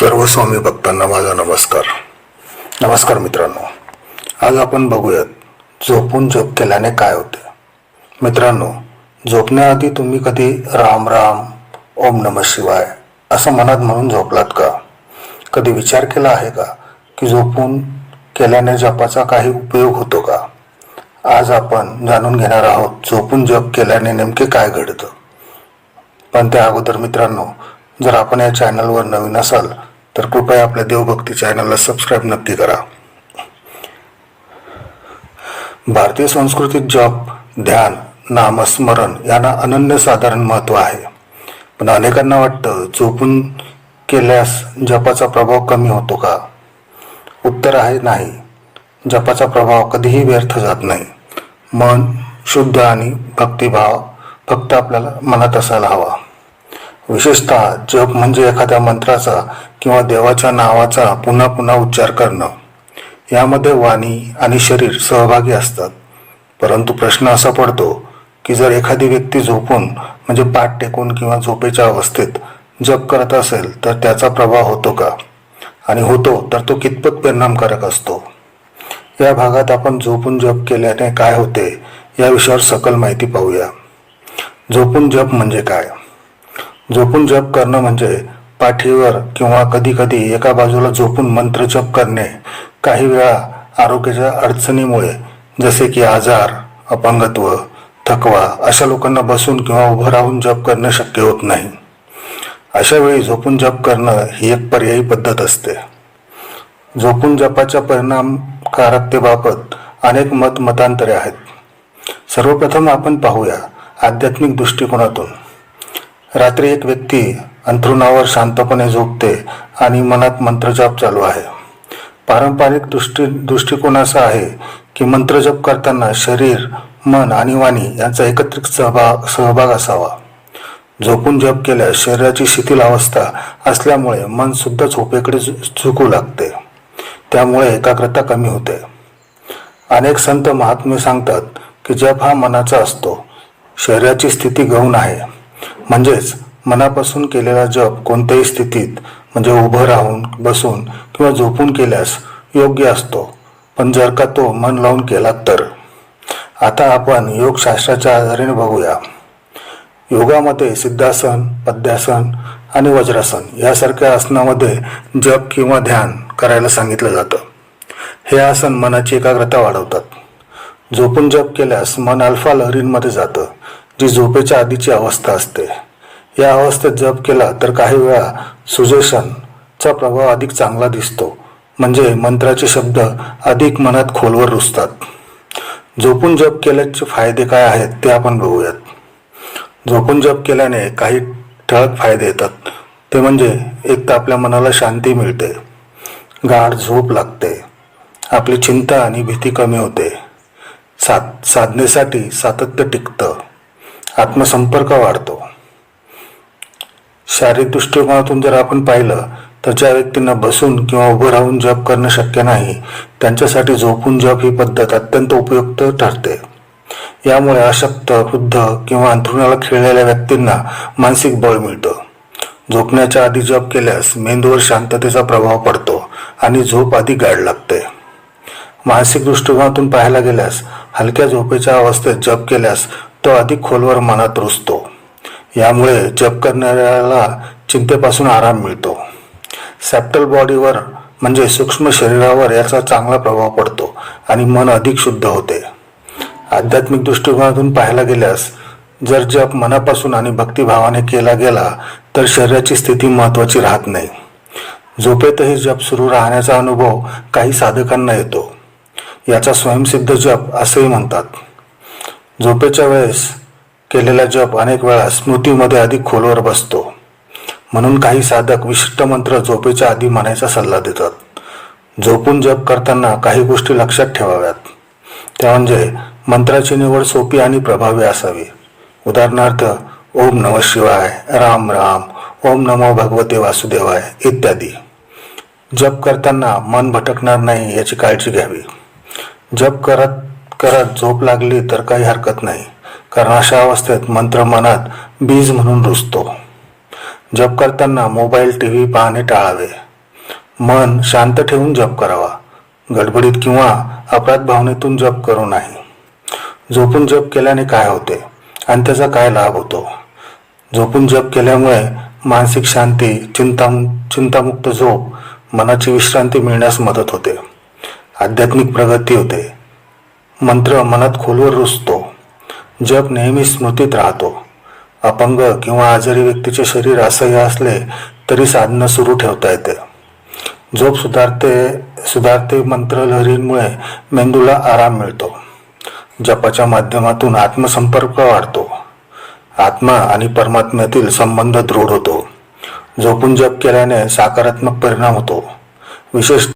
सर्व स्वामी भक्तांना माझा नमस्कार. नमस्कार मित्रांनो. आज आपण बघूयात झोपून झोप केल्याने काय होते? मित्रांनो झोपण्याआधी तुम्ही कधी राम राम ओम नम शिवाय असं मनात म्हणून झोपलात का? कधी विचार केला आहे का की झोपून केल्याने जपाचा काही उपयोग होतो का? आज आपण जाणून घेणार आहोत झोपून जप केल्याने नेमके काय घडतं? पण त्या अगोदर मित्रांनो जर आपण या चॅनलवर नवीन असाल तर कृपया आपल्या देवभक्ती चॅनलला सबस्क्राईब नक्की करा. भारतीय संस्कृतीत जप ध्यान नामस्मरण यांना अनन्यसाधारण महत्त्व आहे. पण अनेकांना वाटतं झोपून केल्यास जपाचा प्रभाव कमी होतो का? उत्तर आहे नाही. जपाचा प्रभाव कधीही व्यर्थ जात नाही. मन शुद्ध आणि भक्तिभाव फक्त आपल्याला मनात असायला हवा. विशेषतः जप म्हणजे एखाद्या मंत्राचा किंवा देवाच्या नावाचा पुन्हा पुन्हा उच्चार करणं यामध्ये वाणी आणि शरीर सहभागी असतात. परंतु प्रश्न असा पडतो की जर एखादी व्यक्ती झोपून म्हणजे पाठ टेकून किंवा झोपेच्या अवस्थेत जप करत असेल तर त्याचा प्रभाव होतो का? आणि होतो तर तो कितपत परिणामकारक असतो? या भागात आपण झोपून जप केल्याने काय होते या विषयावर सकल माहिती पाहूया. झोपून जप म्हणजे काय? झोपून जप करणं म्हणजे पाठीवर किंवा कधी कधी एका बाजूला झोपून मंत्र जप करणे काही वेळा आरोग्याच्या अडचणीमुळे जसे की आजार अपंगत्व थकवा अशा लोकांना बसून किंवा उभं राहून जप करणं शक्य होत नाही. अशा वेळी झोपून जप करणं ही एक पर्यायी पद्धत असते. झोपून जपाच्या परिणामकारकतेबाबत अनेक मत मतांतरे आहेत. सर्वप्रथम आपण पाहूया आध्यात्मिक दृष्टिकोनातून. रात्री एक व्यक्ती अंथरुणावर शांतपणे झोपते आणि मनात मंत्रजाप चालू आहे. पारंपरिक दृष्टी दृष्टिकोन असा आहे की मंत्रजप करताना शरीर मन आणि वाणी यांचा एकत्रित सहभाग सहभाग असावा. झोपून जप केल्यास शरीराची शिथिल अवस्था असल्यामुळे मन सुद्धा झोपेकडे झुकू लागते. त्यामुळे एकाग्रता कमी होते. अनेक संत महात्मे सांगतात की जप हा मनाचा असतो. शरीराची स्थिती गौण आहे. म्हणजेच मनापासून केलेला जप कोणत्याही स्थितीत म्हणजे उभं राहून बसून किंवा झोपून केल्यास योग्य असतो. पण जर का तो मन लावून केला तर. आता आपण योगशास्त्राच्या आधारेने बघूया. योगामध्ये सिद्धासन पद्यासन आणि वज्रासन यासारख्या आसनामध्ये जप किंवा ध्यान करायला सांगितलं जातं. हे आसन मनाची एकाग्रता वाढवतात. झोपून जप केल्यास मन अल्फा लहरींमध्ये जातं जी झोपेच्या आधीची अवस्था असते. या अवस्थेत जप केला तर काही वेळा सुजेशनचा प्रभाव अधिक चांगला दिसतो. म्हणजे मंत्राचे शब्द अधिक मनात खोलवर रुजतात झोपून जप केल्याचे फायदे काय आहेत ते आपण बघूयात. झोपून जप केल्याने काही ठळक फायदे येतात. ते म्हणजे एक तर आपल्या मनाला शांती मिळते. गाढ झोप लागते. आपली चिंता आणि भीती कमी होते. साध साधनेसाठी सातत्य टिकतं. आत्मसंपर्क वाढतो. शारीरिक दृष्टिकोनातून जर आपण पाहिलं तर ज्या व्यक्तींना बसून किंवा उभं राहून जप करणं शक्य नाही त्यांच्यासाठी झोपून जॉब ही पद्धत अत्यंत उपयुक्त ठरते. यामुळे अशक्त वृद्ध किंवा अंथरुणाला खिळलेल्या व्यक्तींना मानसिक बळ मिळतं. झोपण्याच्या आधी जप केल्यास मेंदूवर शांततेचा प्रभाव पडतो आणि झोप अधिक गाढ लागते. मानसिक दृष्टिकोनातून पाहायला गेल्यास हलक्या झोपेच्या अवस्थेत जप केल्यास तो अधिक खोलवर मनात रुजतो यामुळे जप करणाऱ्याला चिंतेपासून आराम मिळतो. सॅप्टल बॉडीवर म्हणजे सूक्ष्म शरीरावर याचा चांगला प्रभाव पडतो आणि मन अधिक शुद्ध होते. आध्यात्मिक दृष्टिकोनातून पाहायला गेल्यास जर जप मनापासून आणि भक्तिभावाने केला गेला तर शरीराची स्थिती महत्त्वाची राहत नाही. झोपेतही जप सुरू राहण्याचा अनुभव काही साधकांना येतो. याचा स्वयंसिद्ध जप असेही म्हणतात. झोपेच्या वेळेस केलेला जप अनेक वेळा स्मृतीमध्ये अधिक खोलवर बसतो. म्हणून काही साधक विशिष्ट मंत्र झोपेच्या आधी म्हणायचा सल्ला देतात. झोपून जप करताना काही गोष्टी लक्षात ठेवाव्यात. त्या म्हणजे मंत्राची निवड सोपी आणि प्रभावी असावी. उदाहरणार्थ ओम नम शिवाय राम राम ओम नमो भगवते वासुदेवाय इत्यादी. जप करताना मन भटकणार नाही याची काळजी घ्यावी. जप करत करत झोप लागली तर काही हरकत नाही. कारण अशा अवस्थेत मंत्र मनात बीज म्हणून रुजतो. जप करताना मोबाईल टी व्ही पाहणे टाळावे. मन शांत ठेवून जप करावा. गडबडीत किंवा अपराध भावनेतून जप करू नाही झोपून जप केल्याने काय होते आणि त्याचा काय लाभ होतो? झोपून जप केल्यामुळे मानसिक शांती चिंता चिंतामुक्त झोप मनाची विश्रांती मिळण्यास मदत होते. आध्यात्मिक प्रगती होते. मंत्र मनात खोलवर रुजतो. जप नेहमी स्मृतीत राहतो. अपंग किंवा आजारी व्यक्तीचे शरीर असह्य असले तरी साधनं सुरू ठेवता येते. झोप सुधारते सुधारते मंत्रलहरींमुळे मेंदूला आराम मिळतो. जपाच्या माध्यमातून आत्मसंपर्क वाढतो. आत्मा आणि परमात्म्यातील संबंध दृढ होतो. झोपून जप केल्याने सकारात्मक परिणाम होतो. विशेष